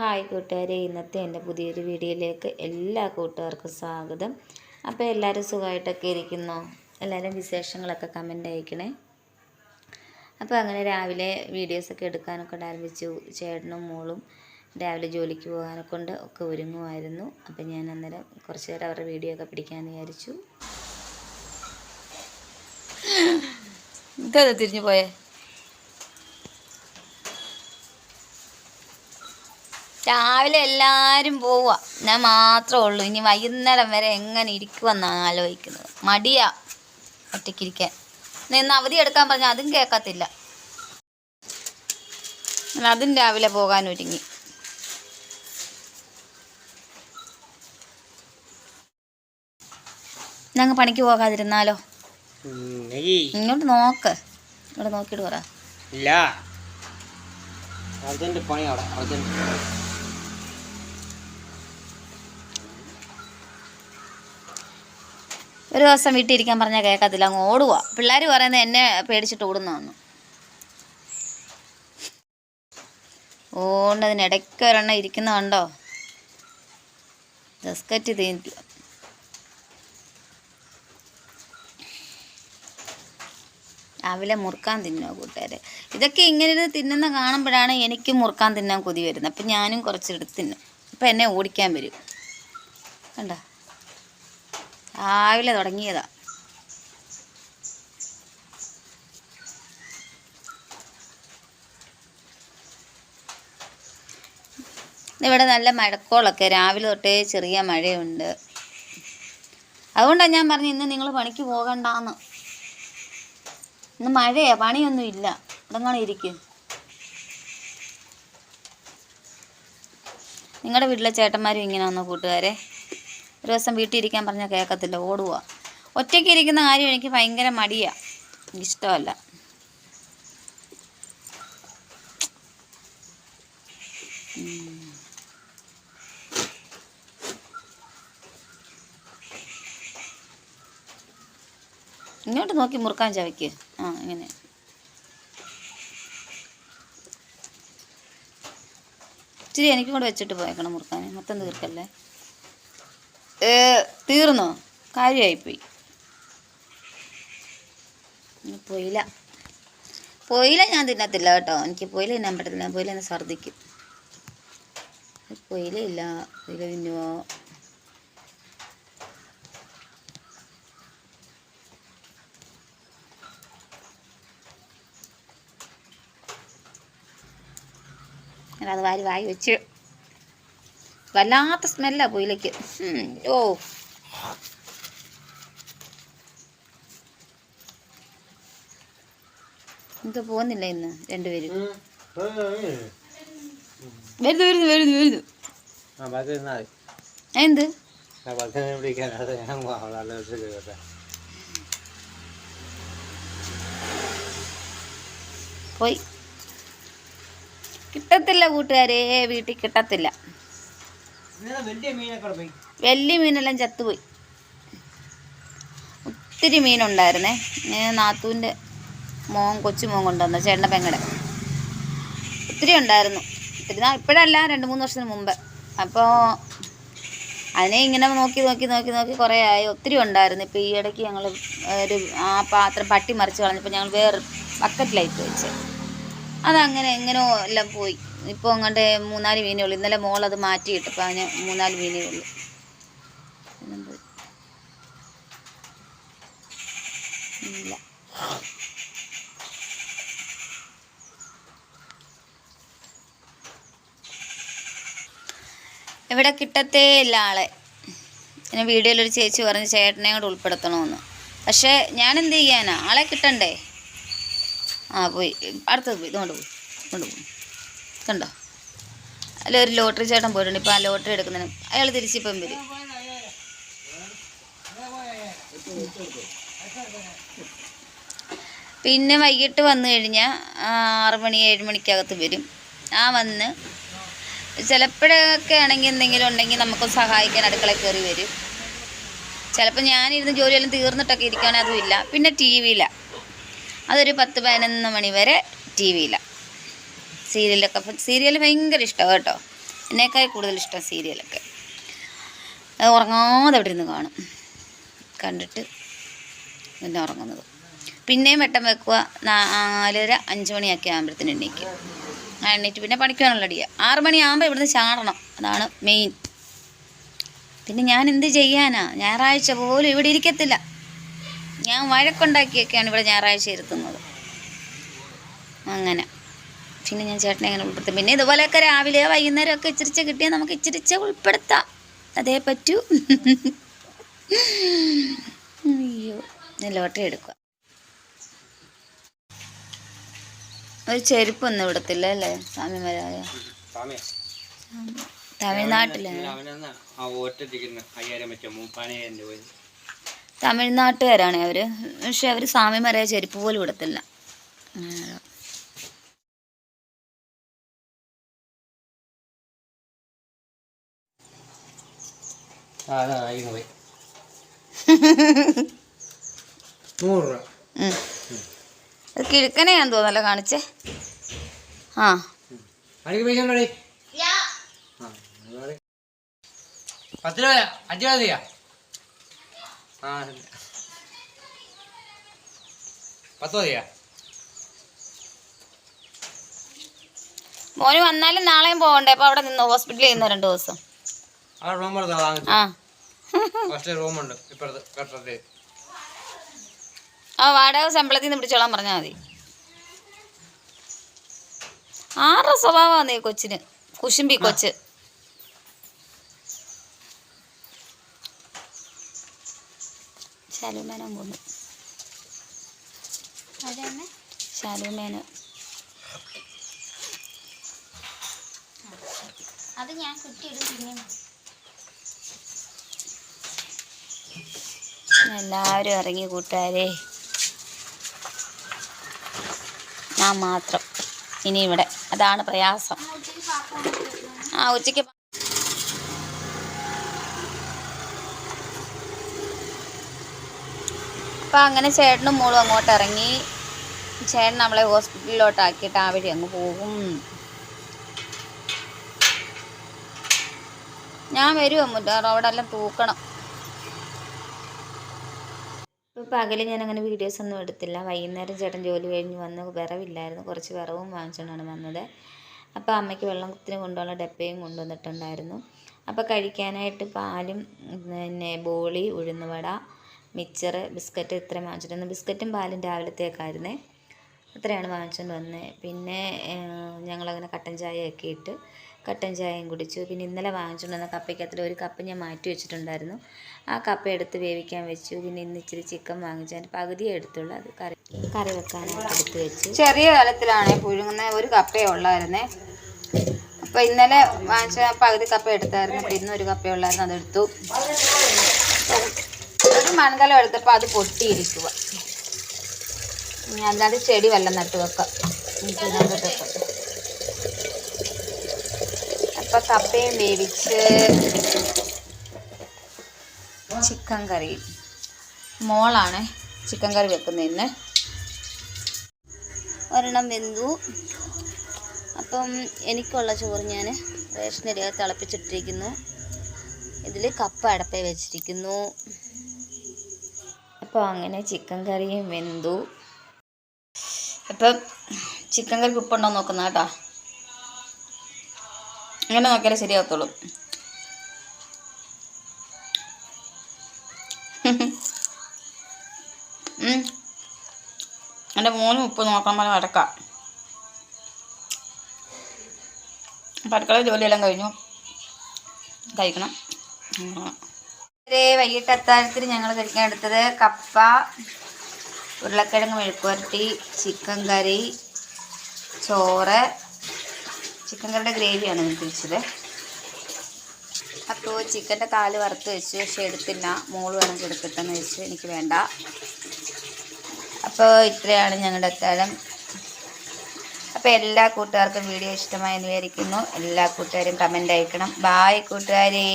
Hi കൂട്ടുകാരെ ഇന്നത്തെ എന്റെ പുതിയൊരു വീഡിയോയിലേക്ക് എല്ലാ കൂട്ടുകാർക്കും സ്വാഗതം. അപ്പോൾ എല്ലാവരും സുഖമായിട്ടൊക്കെ ഇരിക്കുന്നു? എല്ലാവരും വിശേഷങ്ങളൊക്കെ കമന്റ് അയക്കണേ. അപ്പോൾ അങ്ങനെ രാവിലെ വീഡിയോസൊക്കെ എടുക്കാനൊക്കെ ആരംഭിച്ചു. ചേട്ടനും മോളും രാവിലെ ജോലിക്ക് പോകാനൊക്കെ കൊണ്ട് ഒക്കെ ഒരുങ്ങുമായിരുന്നു. അപ്പോൾ ഞാൻ അന്നേരം കുറച്ച് നേരം അവരുടെ വീഡിയോ ഒക്കെ പിടിക്കാമെന്ന് വിചാരിച്ചു. ഇതാ തിരിഞ്ഞു പോയേ? രാവിലെ എല്ലാവരും പോവുക. ഞാൻ മാത്രമേ ഉള്ളൂ. ഇനി വൈകുന്നേരം വരെ എങ്ങനെ ഇരിക്കുമെന്നാണ് ആലോചിക്കുന്നത്. മടിയാ ഒറ്റയ്ക്കിരിക്കാൻ. നിന്ന് അവധി എടുക്കാൻ പറഞ്ഞാൽ അതും കേൾക്കത്തില്ല. അതും രാവിലെ പോകാൻ ഒരുങ്ങി. ഞങ്ങൾ പണിക്ക് പോകാതിരുന്നാലോ? ഇങ്ങോട്ട് നോക്ക്. ഇവിടെ നോക്കിയിട്ട് പറ. പണി അവിടെ. ഒരു ദിവസം വീട്ടിലിരിക്കാൻ പറഞ്ഞാൽ കേൾക്കത്തില്ല അങ്ങ് ഓടുക പിള്ളേർ പറയുന്നത് എന്നെ പേടിച്ചിട്ട് ഓടുന്നതാണ് ഓണ്ടതിനിടയ്ക്ക് ഒരെണ്ണം ഇരിക്കുന്ന കണ്ടോ? ബസ്ക്കറ്റ് തീന്നില്ല രാവിലെ മുറുക്കാൻ തിന്നോ കൂട്ടുകാരെ? ഇതൊക്കെ ഇങ്ങനെ ഇരുന്ന് തിന്നുന്ന കാണുമ്പോഴാണ് എനിക്ക് മുറുക്കാൻ തിന്നാൻ കൊതി വരുന്നത്. അപ്പം ഞാനും കുറച്ചെടുത്ത് തിന്നും. അപ്പം എന്നെ ഓടിക്കാൻ വരും. കണ്ടോ? രാവിലെ തുടങ്ങിയതാ. ഇവിടെ നല്ല മഴക്കോളൊക്കെ. രാവിലെ തൊട്ടേ ചെറിയ മഴയുണ്ട്. അതുകൊണ്ടാണ് ഞാൻ പറഞ്ഞു ഇന്ന് നിങ്ങൾ പണിക്ക് പോകണ്ടാന്ന്. ഇന്ന് മഴയാ പണിയൊന്നും ഇല്ല. ഇവിടെ ഇരിക്കും. നിങ്ങളുടെ വീട്ടിലെ ചേട്ടന്മാരും ഇങ്ങനെ വന്നു കൂട്ടുകാരെ? ഒരു ദിവസം വീട്ടിൽ ഇരിക്കാൻ പറഞ്ഞാൽ കേൾക്കത്തില്ല ഓടുക ഒറ്റയ്ക്ക് ഇരിക്കുന്ന കാര്യം എനിക്ക് ഭയങ്കര മടിയാണ് ഉം. ഇങ്ങോട്ട് നോക്കി മുറുക്കാൻ ചവയ്ക്ക്. ആ ഇങ്ങനെ. ഇച്ചിരി എനിക്കും കൂടെ വെച്ചിട്ട് പോയേക്കണം മുറുക്കാൻ മൊത്തം തീർക്കല്ലേ? തീർന്നോ? കാര്യമായിപ്പോയി പോയില്ല. പൊയില പൊയില ഞാൻ തിന്നത്തില്ല കേട്ടോ. എനിക്ക് പൊയില തിന്നാൻ പറ്റത്തില്ല ഞാൻ പോയില്ല എന്നെ ഛർദ്ദിക്കും. പൊയില പോയില്ല പൊയില തിന്നുവോ അത് വാരി വായി വെച്ച്. വല്ലാത്ത സ്മെല്ലാ പോയിലേക്ക് ഓ. എന്താ പോകുന്നില്ല ഇന്ന് രണ്ടുപേരും. വരുന്നു വരുന്നു വരുന്നു വരുന്നു. എന്ത് പോയി. കിട്ടത്തില്ല കൂട്ടുകാരെ വീട്ടിൽ കിട്ടത്തില്ല. വലിയ മീനെല്ലാം ചത്തുപോയി. ഒത്തിരി മീനുണ്ടായിരുന്നേ. നാത്തൂന്റെ മോൻ കൊച്ചു മോൻ കൊണ്ടുവന്ന ചേട്ടന്റെ പെങ്ങടെ. ഒത്തിരി ഉണ്ടായിരുന്നു. ഒത്തിരി ഇപ്പോഴല്ല രണ്ട് മൂന്ന് വർഷത്തിന് മുമ്പ്. അപ്പോൾ അതിനെ ഇങ്ങനെ നോക്കി നോക്കി നോക്കി നോക്കി കുറേ ആയി. ഒത്തിരി ഉണ്ടായിരുന്നു. ഇപ്പോൾ ഈ ഇടയ്ക്ക് ഞങ്ങൾ ഒരു ആ പാത്രം പട്ടി മറിച്ച് കളഞ്ഞപ്പോൾ ഞങ്ങൾ വേറെ ബക്കറ്റിലായിട്ട് വെച്ച്. അതങ്ങനെ എങ്ങനെയോ എല്ലാം പോയി. ഇപ്പോൾ അങ്ങോട്ട് മൂന്നാൽ മീനേ ഉള്ളൂ. ഇന്നലെ മോൾ അത് മാറ്റിയിട്ടപ്പോൾ അതിന് മൂന്നാൽ മീനേ ഉള്ളൂ. ഇല്ല. ഇവിടെ കിട്ടത്തേ ഇല്ല ആളെ. പിന്നെ വീഡിയോയിലൊരു ചേച്ചി പറഞ്ഞ് ചേട്ടനെ കൂടെ ഉൾപ്പെടുത്തണമെന്ന് പക്ഷെ ഞാൻ എന്ത് ചെയ്യാനാ? ആളെ കിട്ടണ്ടേ? ആ പോയി. അടുത്തത് പോയി. ഇതുകൊണ്ട് പോയി. ഇതുകൊണ്ട് പോയി. കണ്ടോ? അല്ല ഒരു ലോട്ടറി ചേട്ടൻ പോയിട്ടുണ്ട്. ഇപ്പം ആ ലോട്ടറി എടുക്കുന്നതിന്. അയാൾ തിരിച്ചിപ്പം വരും. പിന്നെ വൈകിട്ട് വന്നു കഴിഞ്ഞാൽ ആറ് മണി ഏഴ് മണിക്കകത്ത് വരും. ആ വന്ന് ചിലപ്പോഴൊക്കെ ആണെങ്കിൽ എന്തെങ്കിലും ഉണ്ടെങ്കിൽ നമുക്ക് സഹായിക്കാൻ അടുക്കള കയറി വരും. ചിലപ്പോൾ ഞാനിരുന്ന് ജോലിയെല്ലാം തീർന്നിട്ടൊക്കെ ഇരിക്കുകയാണെങ്കിൽ അതുമില്ല പിന്നെ ടി വിയിലാണ് അതൊരു പത്ത് പതിനൊന്ന് മണി വരെ ടി വിയിലാണ് സീരിയലൊക്കെ. അപ്പം സീരിയൽ ഭയങ്കര ഇഷ്ടമാണ് കേട്ടോ. എന്നേക്കാൾ കൂടുതൽ ഇഷ്ടം സീരിയലൊക്കെ. അത് ഉറങ്ങാതെ അവിടെ ഇരുന്ന് കാണും. കണ്ടിട്ട് പിന്നെ ഉറങ്ങുന്നത്. പിന്നെയും വെട്ടം വെക്കുക. നാലര അഞ്ച് മണിയൊക്കെ ആകുമ്പോഴത്തേന് എണ്ണീക്കും എണ്ണീറ്റ് പിന്നെ പണിക്കാനുള്ള അടിയ. ആറ് മണിയാകുമ്പോൾ ഇവിടുന്ന് ചാടണം. അതാണ് മെയിൻ. പിന്നെ ഞാൻ എന്ത് ചെയ്യാനാ? ഞായറാഴ്ച പോലും ഇവിടെ ഇരിക്കത്തില്ല. ഞാൻ വഴക്കുണ്ടാക്കിയൊക്കെയാണ് ഇവിടെ ഞായറാഴ്ച ഇരുത്തുന്നത്. അങ്ങനെ. പിന്നെ ഞാൻ ചേട്ടനെ അങ്ങനെ ഉൾപ്പെടുത്തും. പിന്നെ ഇതുപോലെയൊക്കെ രാവിലെ വൈകുന്നേരം ഒക്കെ ഇച്ചിരിച്ച കിട്ടിയാൽ നമുക്ക് ഇച്ചിരിച്ച ഉൾപ്പെടുത്താം. അതേ പറ്റൂ. അയ്യോ ഞാൻ ലോട്ടറി എടുക്കുക ഒരു ചെരുപ്പൊന്നും ഇവിടത്തില്ല അല്ലേ? സ്വാമിമാരായ. തമിഴ്നാട്ടിലാണ് തമിഴ്നാട്ടിലെ. തമിഴ്നാട്ടുകാരാണ് അവർ. പക്ഷെ അവർ സ്വാമിമാരായ ചെരുപ്പ് പോലും ഇടത്തില്ല അങ്ങനെ. ആ അതാ ആയിരം പോയി. നൂറ് രൂപ. കിഴക്കനെയാന്ന് തോന്നല്ലോ കാണിച്ചേ. ആ. ആ, ഒരുപാട്. പത്ത് രൂപ അഞ്ച് രൂപ മതിയാ ആ ശരി. പത്ത് മതിയാ? മോന് വന്നാലും നാളെയും പോകണ്ടേ അപ്പൊ അവിടെ നിന്ന്? ഹോസ്പിറ്റലിൽ നിന്ന് രണ്ട് ദിവസം? ആ റൂം എടുത്താ വാങ്ങിച്ചു. ആ. ഫസ്റ്റ് റൂമുണ്ട് ഇപ്പുറത്ത് കട്ടത്ത് ആ വാടക ശമ്പളത്തിൽ നിന്ന് പിടിച്ചോളാൻ പറഞ്ഞാൽ മതി. ആറ് സ്വഭാവമാണ് ഈ കൊച്ചിന്? കുശുമ്പി കൊച്ച്. ശാലുമേനം പോന്നു. ശാലുമേന്. അത് ഞാൻ കുട്ടിയിടും പിന്നെ എല്ലാവരും ഇറങ്ങി കൂട്ടുകാരെ. ഞാൻ മാത്രം. ഇനി ഇവിടെ. അതാണ് പ്രയാസം. ആ ഉച്ചയ്ക്ക് അപ്പം അങ്ങനെ ചേട്ടനും മോളും അങ്ങോട്ട് ഇറങ്ങി. ചേട്ടൻ നമ്മളെ ഹോസ്പിറ്റലിലോട്ടാക്കിയിട്ട് ആ വഴി അങ്ങ് പോകും. ഞാൻ വരുമോ റോഡെല്ലാം തൂക്കണം. ഇപ്പോൾ പകൽ ഞാൻ അങ്ങനെ വീഡിയോസ് ഒന്നും എടുത്തില്ല. വൈകുന്നേരം ചേട്ടൻ ജോലി കഴിഞ്ഞ് വന്ന് വിറവില്ലായിരുന്നു. കുറച്ച് വിറവും വാങ്ങിച്ചുകൊണ്ടാണ് വന്നത്. അപ്പോൾ അമ്മയ്ക്ക് വെള്ളത്തിന് കൊണ്ടുള്ള ഡപ്പയും കൊണ്ടുവന്നിട്ടുണ്ടായിരുന്നു. അപ്പോൾ കഴിക്കാനായിട്ട് പാലും പിന്നെ ബോളി ഉഴുന്നുവട മിച്ചർ ബിസ്ക്കറ്റ് ഇത്രയും വാങ്ങിച്ചിട്ടുണ്ട്. ബിസ്ക്കറ്റും പാലും രാവിലത്തേക്കായിരുന്നേ. അത്രയാണ് വാങ്ങിച്ചുകൊണ്ട് വന്നത് പിന്നെ ഞങ്ങളങ്ങനെ കട്ടൻ ചായയൊക്കെ ഇട്ട് കട്ടൻ ചായയും കുടിച്ചു. പിന്നെ ഇന്നലെ വാങ്ങിച്ചുകൊണ്ടുവന്ന കപ്പയ്ക്കകത്തിൽ ഒരു കപ്പ് ഞാൻ മാറ്റി വെച്ചിട്ടുണ്ടായിരുന്നു. ആ കപ്പ എടുത്ത് വേവിക്കാൻ വെച്ചു. പിന്നെ ഇന്ന് ഇച്ചിരി ചിക്കൻ വാങ്ങിച്ചു. അതിന്റെ പകുതിയേ എടുത്തുള്ളൂ. അത് കറി കറി വെക്കാനായിട്ട് എടുത്ത് വെച്ചു. ചെറിയ കാലത്തിലാണ് പുഴുങ്ങുന്ന ഒരു കപ്പേ ഉള്ളായിരുന്നേ. അപ്പോൾ ഇന്നലെ വാങ്ങിച്ച പകുതി കപ്പ എടുത്തായിരുന്നു. അപ്പോൾ ഇന്ന് ഒരു കപ്പേ ഉള്ളായിരുന്നു. അതെടുത്തു ഒരു മൺകലം എടുത്തപ്പോൾ അത് പൊട്ടിയിരിക്കുക അല്ലാതെ ചെടി വല്ലം നട്ട് വെക്കാം. ഇതിനകത്തൊക്കെ അപ്പം കപ്പയും വേവിച്ച് ചിക്കൻ കറി. മോളാണ് ചിക്കൻ കറി വെക്കുന്നത് ഇന്ന്. ഒരെണ്ണം വെന്തു. അപ്പം എനിക്കുള്ള ചോറ് ഞാൻ റേഷനരി തിളപ്പിച്ചിട്ടിരിക്കുന്നു. ഇതിൽ കപ്പ അടപ്പേ വെച്ചിരിക്കുന്നു. അപ്പോൾ അങ്ങനെ ചിക്കൻ കറിയും വെന്തു. അപ്പം ചിക്കൻ കറിക്ക് ഉപ്പുണ്ടോ നോക്കുന്ന കേട്ടോ. അങ്ങനെ നോക്കിയാലേ ശരിയാകത്തുള്ളൂ. എന്റെ മോനും ഉപ്പ് നോക്കാൻ പോലെ അപ്പം അടുക്കള ജോലിയെല്ലാം കഴിഞ്ഞു. കഴിക്കണം. വൈകിട്ട് അത്താഴത്തിന് ഞങ്ങൾ കഴിക്കാൻ എടുത്തത് കപ്പ ഉരുളക്കിഴങ്ങ് മെഴുക്കുവരട്ടി ചിക്കൻ കറി ചോറ് ചിക്കൻ കറിയുടെ ഗ്രേവിയാണ് എനിക്ക് വെച്ചത് അപ്പോൾ ചിക്കന്റെ കാൽ വറുത്ത് വെച്ച് പക്ഷെ എടുത്തില്ല. മോൾ വേണമെങ്കിൽ എടുക്കട്ടെന്ന് വെച്ച് എനിക്ക് വേണ്ട. അപ്പോൾ ഇത്രയാണ് ഞങ്ങളുടെ അത്താഴം. അപ്പോൾ എല്ലാ കൂട്ടുകാർക്കും വീഡിയോ ഇഷ്ടമായി എന്ന് വിചാരിക്കുന്നു. എല്ലാ കൂട്ടുകാരും കമന്റ് അയക്കണം. ബായ് കൂട്ടുകാരേ.